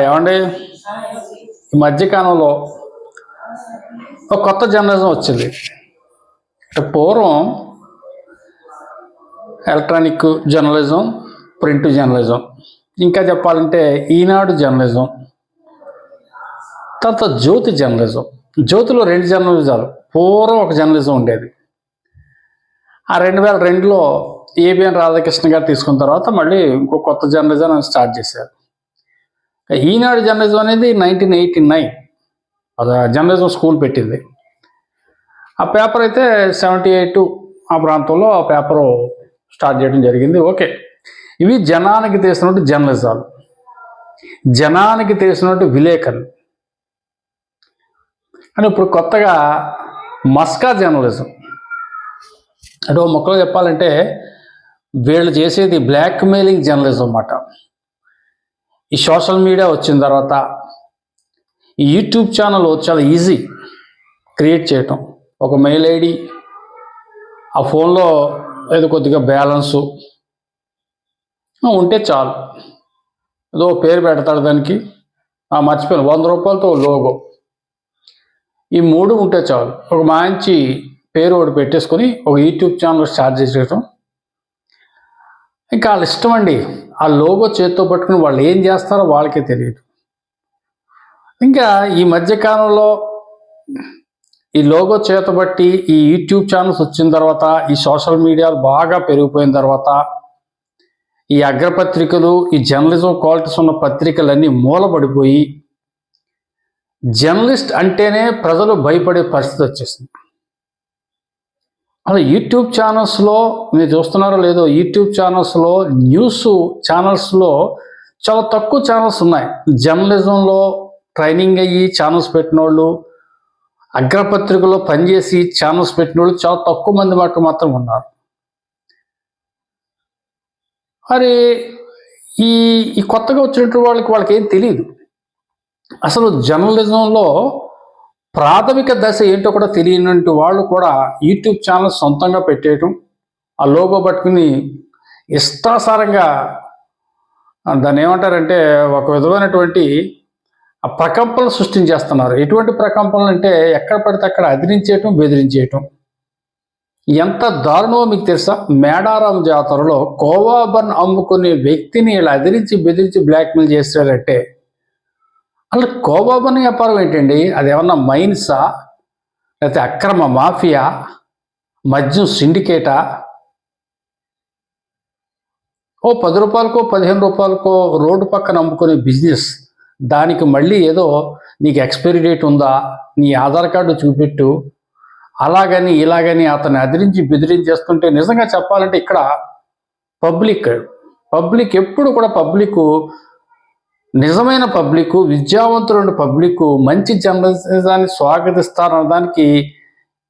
ఏమండి? ఈ మధ్యకాలంలో ఒక కొత్త జర్నలిజం వచ్చింది. అంటే పూర్వం ఎలక్ట్రానిక్ జర్నలిజం ప్రింట్ జర్నలిజం ఇంకా చెప్పాలంటే ఈనాడు జర్నలిజం తర్వాత జ్యోతి జర్నలిజం. జ్యోతిలో రెండు జర్నలిజాలు పూర్వం ఒక జర్నలిజం ఉండేది. ఆ రెండు వేల రెండులో ఏబిఎన్ రాధాకృష్ణ గారు తీసుకున్న తర్వాత మళ్ళీ ఇంకో కొత్త జర్నలిజం స్టార్ట్ చేశారు. ఈనాడు జర్నలిజం అనేది నైన్టీన్ ఎయిటీ నైన్. అది జర్నలిజం స్కూల్ పెట్టింది. ఆ పేపర్ అయితే సెవెంటీ ఎయిట్ ఆ ప్రాంతంలో ఆ పేపర్ స్టార్ట్ చేయడం జరిగింది. ఓకే. ఇవి జనానికి తెలిసినట్టు జర్నలిజాలు. జనానికి తెలిసినట్టు విలేకరులు. అని ఇప్పుడు కొత్తగా మస్కా జర్నలిజం. అంటే ఓ మొక్కలో చెప్పాలంటే వీళ్ళు చేసేది బ్లాక్మెయిలింగ్ జర్నలిజం అన్నమాట. ఈ సోషల్ మీడియా వచ్చిన తర్వాత ఈ యూట్యూబ్ ఛానల్ చాలా ఈజీ క్రియేట్ చేయటం. ఒక మెయిల్ ఐడి ఆ ఫోన్లో ఏదో కొద్దిగా బ్యాలెన్సు ఉంటే చాలు. ఏదో పేరు పెడతాడు దానికి మర్చిపోయాను. వంద రూపాయలతో లోగో. ఈ మూడు ఉంటే చాలు. ఒక మంచి పేరు ఒకటి పెట్టేసుకొని ఒక యూట్యూబ్ ఛానల్ స్టార్ట్ చేసేయటం. ఇంకా వాళ్ళ ఇష్టం అండి. ఆ లోగో చేత్తో పట్టుకుని వాళ్ళు ఏం చేస్తారో వాళ్ళకే తెలియదు. ఇంకా ఈ మధ్యకాలంలో ఈ లోగో చేతబట్టి ఈ యూట్యూబ్ ఛానల్స్ వచ్చిన తర్వాత ఈ సోషల్ మీడియాలు బాగా పెరిగిపోయిన తర్వాత ఈ అగ్రపత్రికలు ఈ జర్నలిజం క్వాలిటీస్ ఉన్న పత్రికలన్నీ మూలపడిపోయి జర్నలిస్ట్ అంటేనే ప్రజలు భయపడే పరిస్థితి వచ్చేసింది. అలా యూట్యూబ్ ఛానల్స్లో మీరు చూస్తున్నారో లేదో యూట్యూబ్ ఛానల్స్లో న్యూస్ ఛానల్స్లో చాలా తక్కువ ఛానల్స్ ఉన్నాయి. జర్నలిజంలో ట్రైనింగ్ అయ్యి ఛానల్స్ పెట్టిన వాళ్ళు అగ్రపత్రికలో పనిచేసి ఛానల్స్ పెట్టిన వాళ్ళు చాలా తక్కువ మంది మటుకు మాత్రం ఉన్నారు. మరి ఈ ఈ కొత్తగా వచ్చినటువంటి వాళ్ళకి వాళ్ళకి ఏం తెలియదు అసలు జర్నలిజంలో ప్రాథమిక దశ ఏంటో కూడా తెలియనటువంటి వాళ్ళు కూడా యూట్యూబ్ ఛానల్ సొంతంగా పెట్టేయటం ఆ లోగో పట్టుకుని ఇష్టాసారంగా దాన్ని ఏమంటారంటే ఒక విధమైనటువంటి ప్రకంపనలు సృష్టించేస్తున్నారు. ఎటువంటి ప్రకంపనలు అంటే ఎక్కడ పడితే అక్కడ అదిరించేయటం బెదిరించేయటం. ఎంత దారుణమో మీకు తెలుసా? మేడారం జాతరలో కోవాబన్ అమ్ముకునే వ్యక్తిని ఇలా అదిరించి బెదిరించి బ్లాక్మెయిల్ చేశారంటే అలా కోబాబన్ వ్యాపారం ఏంటండి? అది ఏమన్నా మైన్సా? లేకపోతే అక్రమ మాఫియా? మద్యం సిండికేటా? ఓ పది రూపాయలకో పదిహేను రూపాయలకో రోడ్డు పక్కన అమ్ముకునే బిజినెస్. దానికి మళ్ళీ ఏదో నీకు ఎక్స్పైరీ డేట్ ఉందా? నీ ఆధార్ కార్డు చూపెట్టు. అలాగని ఇలాగని అతన్ని అదిరించి బెదిరించేస్తుంటే నిజంగా చెప్పాలంటే ఇక్కడ పబ్లిక్ పబ్లిక్ ఎప్పుడు కూడా పబ్లిక్ నిజమైన పబ్లిక్ విద్యావంతులైన పబ్లిక్ మంచి జర్నలిజాన్ని స్వాగతిస్తారన్న దానికి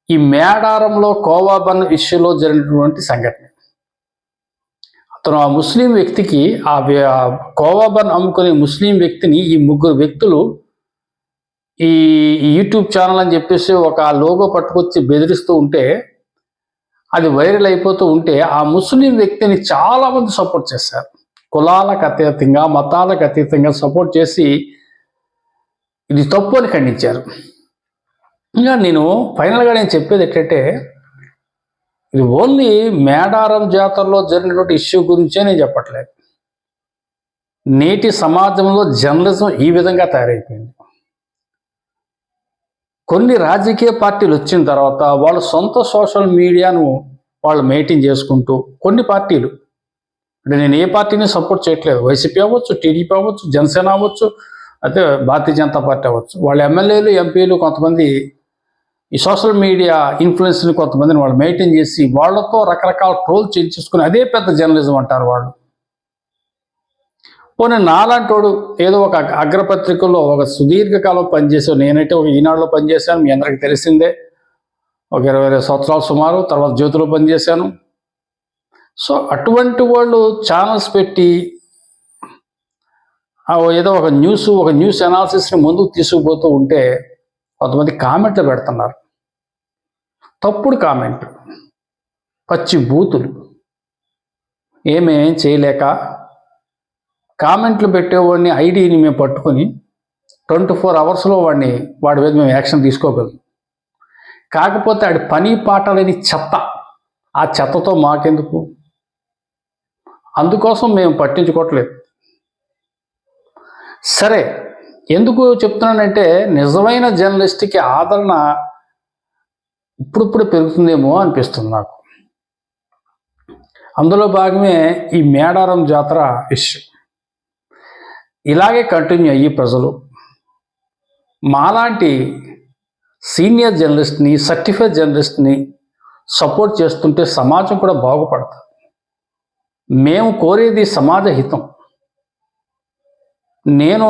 ఈ మేడారంలో కోవాబన్ ఇష్యూలో జరిగినటువంటి సంఘటన. అతను ఆ ముస్లిం వ్యక్తికి ఆ కోవాబన్ అమ్ముకునే ముస్లిం వ్యక్తిని ఈ ముగ్గురు వ్యక్తులు ఈ ఈ యూట్యూబ్ ఛానల్ అని చెప్పేసి ఒక లోగో పట్టుకొచ్చి బెదిరిస్తూ ఉంటే అది వైరల్ అయిపోతూ ఉంటే ఆ ముస్లిం వ్యక్తిని చాలా మంది సపోర్ట్ చేశారు. కులాలకు అతీతంగా మతాలకు అతీతంగా సపోర్ట్ చేసి ఇది తప్పు అని ఖండించారు. ఇంకా నేను ఫైనల్గా నేను చెప్పేది ఏంటంటే ఇది ఓన్లీ మేడారం జాతరలో జరిగినటువంటి ఇష్యూ గురించే నేను చెప్పట్లేదు. నేటి సమాజంలో జర్నలిజం ఈ విధంగా తయారైపోయింది. కొన్ని రాజకీయ పార్టీలు వచ్చిన తర్వాత వాళ్ళ సొంత సోషల్ మీడియాను వాళ్ళు మెయింటైన్ చేసుకుంటూ కొన్ని పార్టీలు అంటే నేను ఏ పార్టీని సపోర్ట్ చేయట్లేదు. వైసీపీ అవ్వచ్చు టీడీపీ అవ్వచ్చు జనసేన అవ్వచ్చు అయితే భారతీయ జనతా పార్టీ అవ్వచ్చు. వాళ్ళ ఎమ్మెల్యేలు ఎంపీలు కొంతమంది ఈ సోషల్ మీడియా ఇన్ఫ్లుయెన్స్ని కొంతమందిని వాళ్ళు మెయింటైన్ చేసి వాళ్ళతో రకరకాల ట్రోల్ చేయించుకుని అదే పెద్ద జర్నలిజం అంటారు వాళ్ళు. పోనీ నాలాంటోడు ఏదో ఒక అగ్రపత్రికల్లో ఒక సుదీర్ఘకాలం పనిచేసావు నేనైతే ఒక ఈనాడులో పనిచేశాను. మీ అందరికీ తెలిసిందే. ఒక ఇరవై ఇరవై సంవత్సరాలు సుమారు తర్వాత జ్యోతిలో పనిచేశాను. సో అటువంటి వాళ్ళు ఛానల్స్ పెట్టి ఆ ఏదో ఒక న్యూస్ ఒక న్యూస్ అనాలిసిస్ని ముందుకు తీసుకుపోతూ ఉంటే కొంతమంది కామెంట్లు పెడుతున్నారు. తప్పుడు కామెంట్ పచ్చి బూతులు. ఏమేం చేయలేక కామెంట్లు పెట్టేవాడిని ఐడిని మేము పట్టుకొని ట్వంటీ ఫోర్ అవర్స్లో వాడిని వాడి మీద మేము యాక్షన్ తీసుకోగలం. కాకపోతే ఆడి పని పాట లేని చెత్త. ఆ చెత్తతో మాకెందుకు? అందుకోసం మేము పట్టించుకోవట్లేదు. సరే ఎందుకు చెప్తున్నానంటే నిజమైన జర్నలిస్ట్కి ఆదరణ ఇప్పుడిప్పుడు పెరుగుతుందేమో అనిపిస్తుంది నాకు. అందులో భాగమే ఈ మేడారం జాతర ఇష్యూ. ఇలాగే కంటిన్యూ అయ్యి ప్రజలు. మాలాంటి సీనియర్ జర్నలిస్ట్ని సర్టిఫైడ్ జర్నలిస్ట్ని సపోర్ట్ చేస్తుంటే సమాజం కూడా బాగుపడుతుంది మేము కోరేది సమాజ హితం. నేను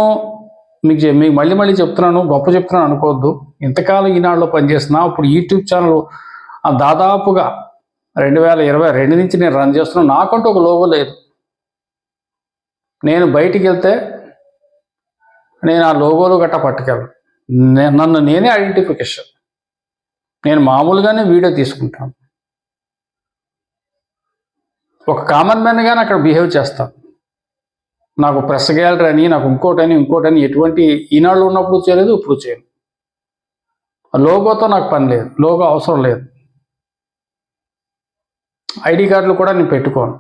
మీకు మీకు మళ్ళీ మళ్ళీ చెప్తున్నాను గొప్ప చెప్తున్నాను అనుకోవద్దు. ఇంతకాలం ఈనాడులో పనిచేస్తున్నా ఇప్పుడు యూట్యూబ్ ఛానల్ దాదాపుగా రెండు వేల ఇరవై రెండు నుంచి నేను రన్ చేస్తున్నాను నాకంటూ ఒక లోగో లేదు. నేను బయటికి వెళ్తే నేను ఆ లోగోలు గట్టా పట్టుకెళ్ళను. నన్ను నేనే ఐడెంటిఫికేషన్. నేను మామూలుగానే వీడియో తీసుకుంటాను. ఒక కామన్ మ్యాన్గానే అక్కడ బిహేవ్ చేస్తాను నాకు ప్రెస్ గ్యాలరీ అని నాకు ఇంకోటని ఇంకోటని ఎటువంటి ఈనాళ్ళు ఉన్నప్పుడు చేయలేదు ఇప్పుడు చేయను. లోగోతో నాకు పని లేదు లోగో అవసరం లేదు. ఐడి కార్డులు కూడా నేను పెట్టుకోను.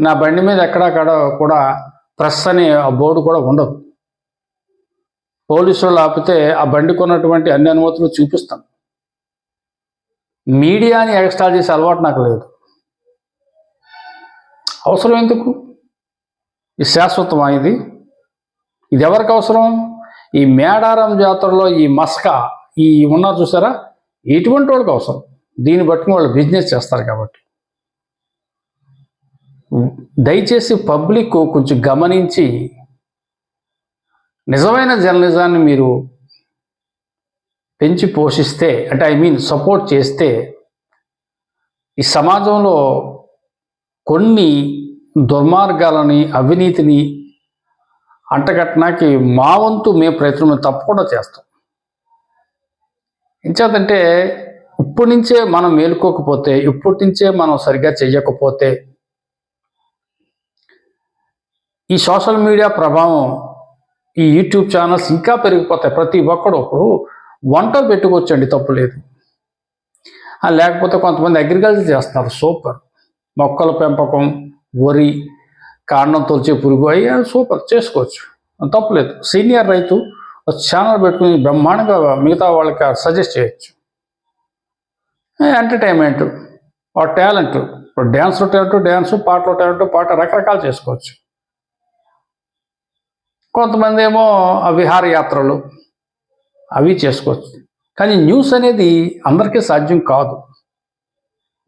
నా బండి మీద ఎక్కడక్కడ కూడా ప్రెస్ అనే ఆ బోర్డు కూడా ఉండదు. పోలీసు వాళ్ళు ఆపితే ఆ బండి కొన్నటువంటి అన్ని అనుమతులు చూపిస్తాను. మీడియాని ఎక్స్టాల్ చేసే అలవాటు నాకు లేదు. అవసరం ఎందుకు? ఇది శాశ్వతమా ఇది ఇది ఎవరికి అవసరం? ఈ మేడారం జాతరలో ఈ మస్క ఈ ఉన్నారు చూసారా? ఎటువంటి వాళ్ళకి అవసరం. దీన్ని బట్టి వాళ్ళు బిజినెస్ చేస్తారు కాబట్టి. దయచేసి పబ్లిక్ కొంచెం గమనించి నిజమైన జర్నలిజాన్ని మీరు పెంచి పోషిస్తే అంటే ఐ మీన్ సపోర్ట్ చేస్తే ఈ సమాజంలో కొన్ని దుర్మార్గాలని అవినీతిని అంటగట్టడానికి మా వంతు మేము ప్రయత్నం తప్పకుండా చేస్తాం. ఎంచేతంటే ఇప్పటి నుంచే మనం మేలుకోకపోతే ఇప్పటి నుంచే మనం సరిగ్గా చెయ్యకపోతే ఈ సోషల్ మీడియా ప్రభావం ఈ యూట్యూబ్ ఛానల్స్ ఇంకా పెరిగిపోతాయి. ప్రతి ఒక్కడు ఒకడు వంటలు పెట్టుకోవచ్చండి తప్పు లేదు. లేకపోతే కొంతమంది అగ్రికల్చర్ చేస్తారు సూపర్. మొక్కల పెంపకం వరి కాండం తొలిచే పురుగు అయ్యి సూపర్ చేసుకోవచ్చు. తప్పలేదు. సీనియర్ రైతు ఛానల్ పెట్టుకుని బ్రహ్మాండంగా మిగతా వాళ్ళకి సజెస్ట్ చేయొచ్చు. ఎంటర్టైన్మెంట్ ఆ టాలెంట్ ఇప్పుడు డ్యాన్స్ టాలెంట్ డ్యాన్స్ పాటలో టాలెంట్ పాట రకరకాలు చేసుకోవచ్చు. కొంతమంది ఏమో ఆ విహారయాత్రలు అవి చేసుకోవచ్చు. కానీ న్యూస్ అనేది అందరికీ సాధ్యం కాదు.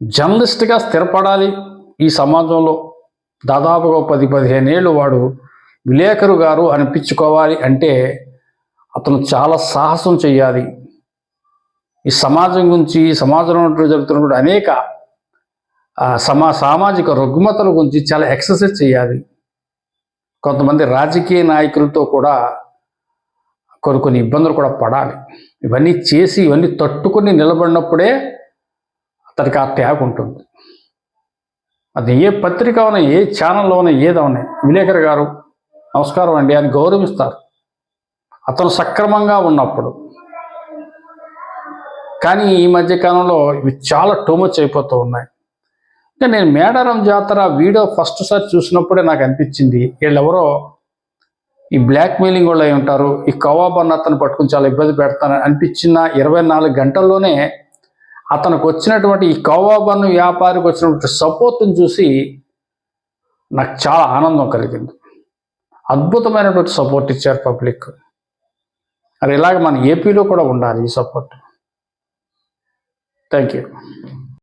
జర్నలిస్ట్గా స్థిరపడాలి. ఈ సమాజంలో దాదాపుగా పది పదిహేను ఏళ్ళు వాడు విలేకరు గారు అనిపించుకోవాలి అంటే అతను చాలా సాహసం చేయాలి ఈ సమాజం గురించి ఈ సమాజంలో జరుగుతున్నటువంటి అనేక సమా సామాజిక రుగ్మతల గురించి చాలా ఎక్సర్సైజ్ చేయాలి కొంతమంది రాజకీయ నాయకులతో కూడా కొన్ని కొన్ని ఇబ్బందులు కూడా పడాలి. ఇవన్నీ చేసి ఇవన్నీ తట్టుకొని నిలబడినప్పుడే అతనికి ఆ ట్యాగ్ ఉంటుంది. అది ఏ పత్రిక అవునా ఏ ఛానల్లో ఉన్నా ఏదవునా విలేకరి గారు నమస్కారం అండి అని గౌరవిస్తారు. అతను సక్రమంగా ఉన్నప్పుడు. కానీ ఈ మధ్య కాలంలో ఇవి చాలా టూమచ్ అయిపోతూ ఉన్నాయి. ఇంకా నేను మేడారం జాతర వీడియో ఫస్ట్ సారి చూసినప్పుడే నాకు అనిపించింది వీళ్ళెవరో ఈ బ్లాక్ మెయిలింగ్ వాళ్ళు అయి ఉంటారు ఈ కవాబన్ అతను పట్టుకుని చాలా ఇబ్బంది పెడతాను అనిపించిన ఇరవై నాలుగు గంటల్లోనే అతనికి వచ్చినటువంటి ఈ కౌవాబన్ను వ్యాపారికి వచ్చినటువంటి సపోర్ట్ని చూసి నాకు చాలా ఆనందం కలిగింది. అద్భుతమైనటువంటి సపోర్ట్ ఇచ్చారు పబ్లిక్. అది ఇలాగ మన ఏపీలో కూడా ఉండాలి ఈ సపోర్ట్. Thank you